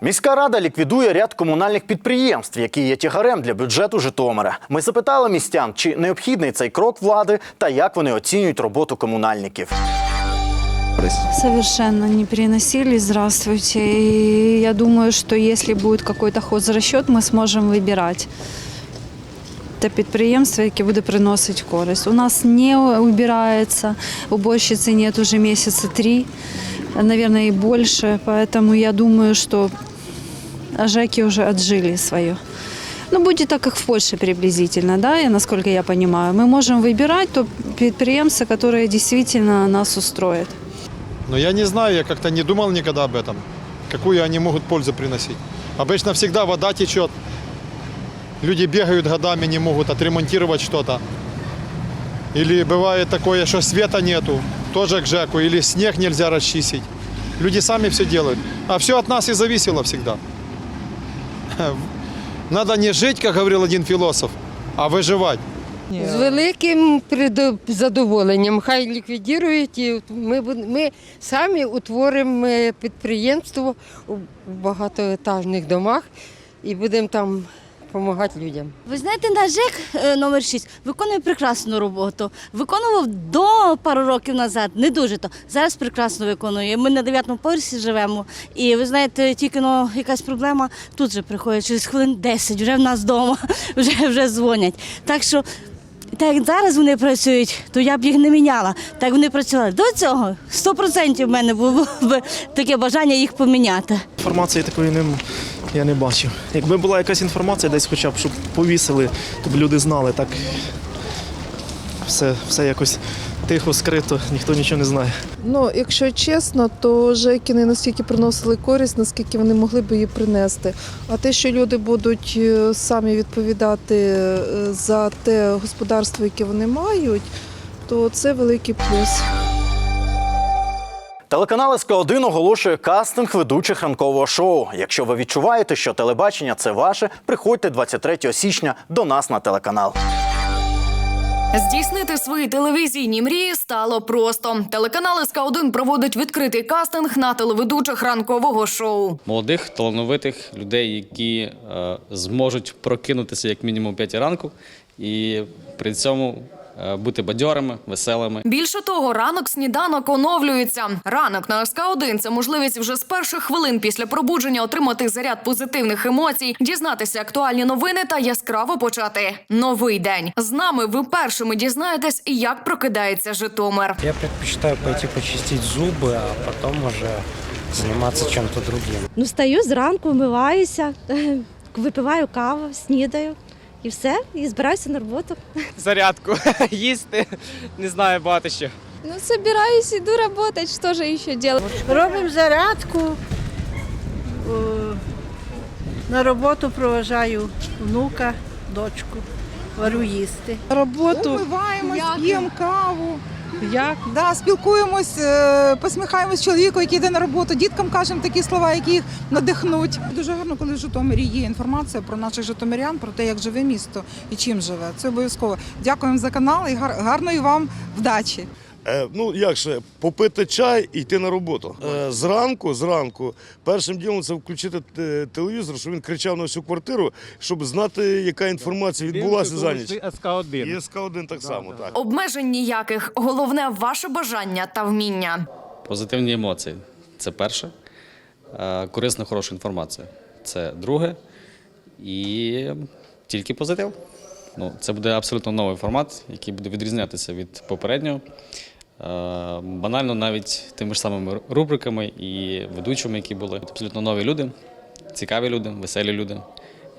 Міська рада ліквідує ряд комунальних підприємств, які є тягарем для бюджету Житомира. Ми запитали містян, чи необхідний цей крок влади та як вони оцінюють роботу комунальників. Совершенно не переносили. Здравствуйте. И я думаю, что если будет какой-то хозрасчет, мы сможем выбирать те підприємство, яке буде приносити користь. У нас не убирається, уборщицы нет уже месяца три, Наверное, и больше. Поэтому я думаю, что ЖЭКи уже отжили свое. Ну, будет так, как в Польше приблизительно, да, и насколько я понимаю. Мы можем выбирать то предприемства, которые действительно нас устроят. Но я не знаю, я как-то не думал никогда об этом. Какую они могут пользу приносить. Обычно всегда вода течет. Люди бегают годами, не могут отремонтировать что-то. Или бывает такое, что света нету, тоже к ЖЭКу, или снег нельзя расчистить. Люди сами все делают. А все от нас и зависело всегда. Надо не жить, как говорил один философ, а выживать. З великим задоволенням. Хай ліквідують і ми, ми самі утворимо е, підприємство у багатоетажних домах і будемо там допомагати людям. Ви знаєте, наш ЖЕК е, номер 6 виконує прекрасну роботу. Виконував до пару років назад, не дуже то. Зараз прекрасно виконує. Ми на 9-му поверсі живемо. І ви знаєте, тільки ну, якась проблема, тут же приходять через хвилин 10, вже в нас вдома, вже, вже дзвонять. Так що. Так як зараз вони працюють, то я б їх не міняла. Так вони працювали. До цього 100% в мене було б таке бажання їх поміняти. Інформації такої не, я не бачив. Якби була якась інформація десь хоча б, щоб повісили, то б люди знали, так все, все якось тихо, скрито, ніхто нічого не знає. Ну, якщо чесно, то ЖЕКи не настільки приносили користь, наскільки вони могли б її принести. А те, що люди будуть е, самі відповідати е, за те господарство, яке вони мають, то це великий плюс. Телеканал СК1 оголошує кастинг ведучих ранкового шоу. Якщо ви відчуваєте, що телебачення це ваше, приходьте 23 січня до нас на телеканал. Здійснити свої телевізійні мрії стало просто. Телеканал СК1 проводить відкритий кастинг на телеведучих ранкового шоу. молодих, талановитих людей, які е, зможуть прокинутися як мінімум о 5 ранку і при цьому бути бадьорими, веселими. Більше того, ранок сніданок оновлюється. Ранок на СК1 – це можливість вже з перших хвилин після пробудження отримати заряд позитивних емоцій, дізнатися актуальні новини та яскраво почати новий день. З нами ви першими дізнаєтесь, як прокидається Житомир. Я предпочитаю пойти почистить зубы, а потом уже заниматься чем-то другим. Ну, встаю зранку, вмиваюся, випиваю каву, снідаю і все, і збираюся на роботу. зарядку, їсти, не знаю, багато що. Ну, собираюсь, іду працювати, що ж ще робити? Робимо зарядку. На роботу проважаю внука, дочку, варю їсти. Роботу Умиваємось, п'ємо каву. Як? Да, спілкуємось, е, посміхаємось чоловіку, який йде на роботу. Діткам кажемо такі слова, які їх надихнуть. Дуже гарно, коли в Житомирі є інформація про наших житомирян, про те, як живе місто і чим живе. Це обов'язково. Дякуємо за канал і гарної вам вдачі. Е, ну як же, попити чай і йти на роботу. Е, зранку, зранку, першим ділом це включити е, телевізор, щоб він кричав на всю квартиру, щоб знати, яка інформація відбулася за ніч. СК1. І СК1 так само, так. Обмежень ніяких. Головне ваше бажання та вміння. Позитивні емоції це перше. Корисна, хороша інформація це друге. І тільки позитив. Ну, це буде абсолютно новий формат, який буде відрізнятися від попереднього. Е, Банально навіть тими ж самими рубриками і ведучими, які були. Абсолютно нові люди, цікаві люди, веселі люди,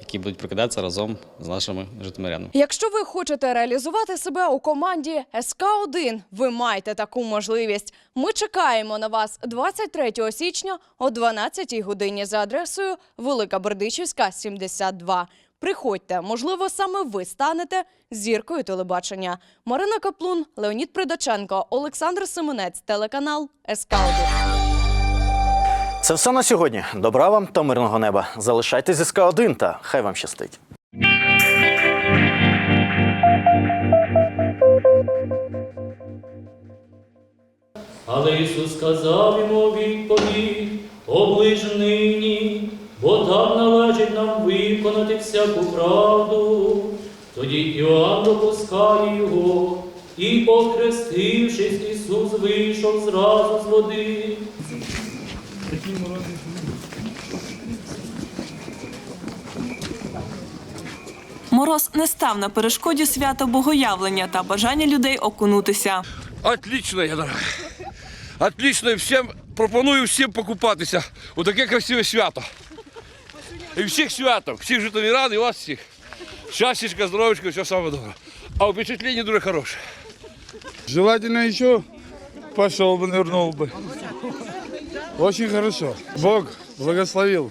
які будуть прокидатися разом з нашими житомирянами. Якщо ви хочете реалізувати себе у команді СК1, ви маєте таку можливість. Ми чекаємо на вас 23 січня о 12 годині за адресою Велика Бердичівська, 72. Приходьте, можливо, саме ви станете зіркою телебачення. Марина Каплун, Леонід Придаченко, Олександр Семенець, телеканал СК1. Це все на сьогодні. Добра вам та мирного неба. Залишайтесь зі СК1 та хай вам щастить. Але Ісус сказав йому відповідь, оближ нині, бо так належить нам виконати всяку правду. Тоді Іоанн допускає його, і, охрестившись, Ісус вийшов зразу з води. Мороз не став на перешкоді свята богоявлення та бажання людей окунутися. Отлично, я дорога. Отлично, всім пропоную всім покупатися у таке красиве свято. І всіх святок, всіх житомирян і вас всіх. Щастячка, здоровечка, все саме добре. А впечатлення дуже хороше. Желательно еще пошел бы, нырнул бы. Очень хорошо. Бог благословил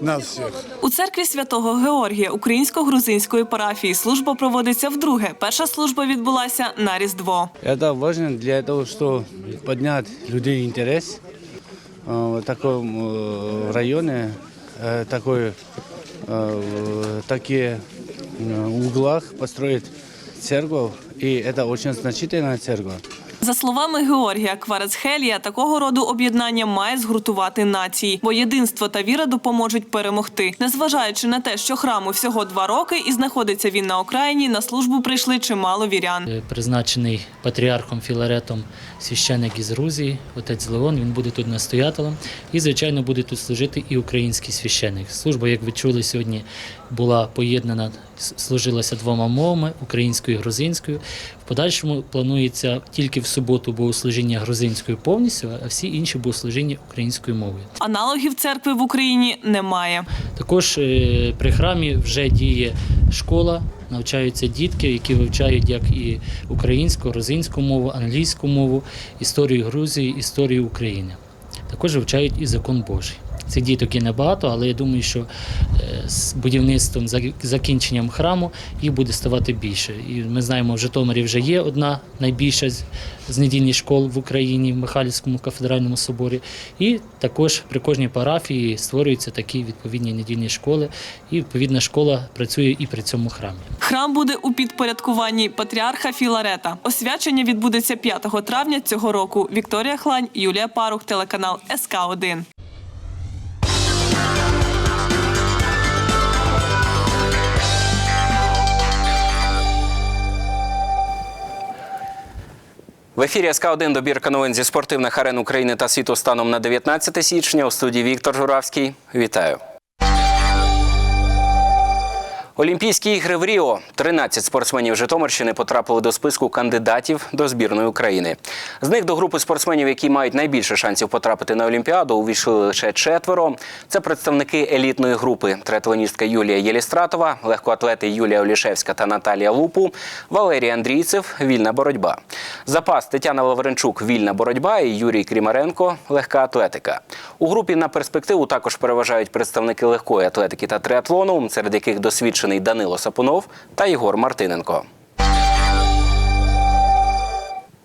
нас всех. У церкві святого Георгія українсько-грузинської парафії служба проводиться вдруге. Перша служба відбулася на Різдво. Это важно для того, чтобы поднять людей интерес э, в таком э, районе, э, такой, э, в такие э, углах построить церковь. И это очень значительная церковь. За словами Георгія Кварецхелія, такого роду об'єднання має згуртувати нації, бо єдинство та віра допоможуть перемогти. Незважаючи на те, що храму всього два роки і знаходиться він на окраїні, на службу прийшли чимало вірян. Е, Призначений патріархом Філаретом священник із Грузії, отець Леон, він буде тут настоятелем. І, звичайно, буде тут служити і український священник. Служба, як ви чули сьогодні, була поєднана, служилася двома мовами українською і грузинською. В подальшому планується тільки в суботу богослужіння грузинською повністю, а всі інші богослужіння українською мовою. Аналогів церкви в Україні немає. Також е, при храмі вже діє школа, навчаються дітки, які вивчають як і українську, грузинську мову, англійську мову, історію Грузії, історію України. Також вивчають і закон Божий. Цих діток є небагато, але я думаю, що е, з будівництвом, за- закінченням храму їх буде ставати більше. І ми знаємо, в Житомирі вже є одна найбільша з недільних школ в Україні в Михайлівському кафедральному соборі. І також при кожній парафії створюються такі відповідні недільні школи. І відповідна школа працює і при цьому храмі. Храм буде у підпорядкуванні патріарха Філарета. Освячення відбудеться 5 травня цього року. Вікторія Хлань, Юлія Парух, телеканал СК 1 В ефірі СК1 добірка новин зі спортивних арен України та світу станом на 19 січня. У студії Віктор Журавський. Вітаю. Олімпійські ігри в Ріо. 13 спортсменів Житомирщини потрапили до списку кандидатів до збірної України. З них до групи спортсменів, які мають найбільше шансів потрапити на Олімпіаду, увійшли лише четверо. Це представники елітної групи: триатлоністка Юлія Єлістратова, легкоатлети Юлія Олішевська та Наталія Лупу, Валерій Андрійцев, вільна боротьба. Запас Тетяна Лавренчук, вільна боротьба і Юрій Крімаренко, легка атлетика. У групі на перспективу також переважають представники легкої атлетики та триатлону, серед яких досвідчений Данило Сапунов та Єгор Мартиненко.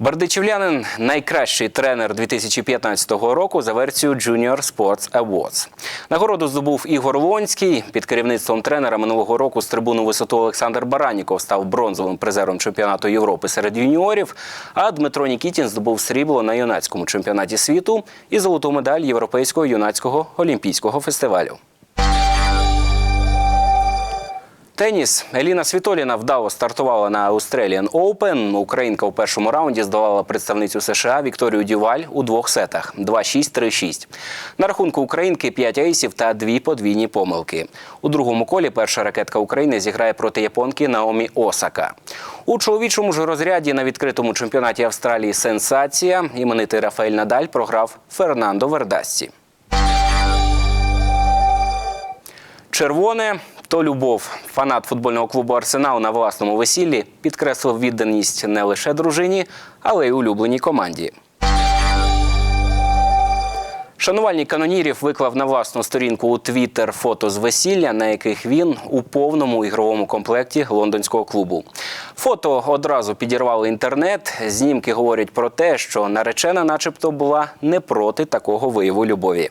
Бардичівлянин найкращий тренер 2015 року за версією Junior Sports Awards. Нагороду здобув Ігор Лонський. Під керівництвом тренера минулого року з трибуну висоту Олександр Бараніков став бронзовим призером чемпіонату Європи серед юніорів. А Дмитро Нікітін здобув срібло на юнацькому чемпіонаті світу і золоту медаль Європейського юнацького олімпійського фестивалю. Теніс Еліна Світоліна вдало стартувала на Australian Open. Українка у першому раунді здолала представницю США Вікторію Дюваль у двох сетах 2-6, 3-6. На рахунку українки 5 ейсів та дві подвійні помилки. У другому колі перша ракетка України зіграє проти японки Наомі Осака. У чоловічому ж розряді на відкритому чемпіонаті Австралії сенсація. Іменитий Рафаель Надаль програв Фернандо Вердасці. Червоне то любов. Фанат футбольного клубу Арсенал на власному весіллі підкреслив відданість не лише дружині, але й улюбленій команді. Шанувальник канонірів виклав на власну сторінку у Твіттер фото з весілля, на яких він у повному ігровому комплекті лондонського клубу. Фото одразу підірвали інтернет. Знімки говорять про те, що наречена, начебто, була не проти такого вияву любові.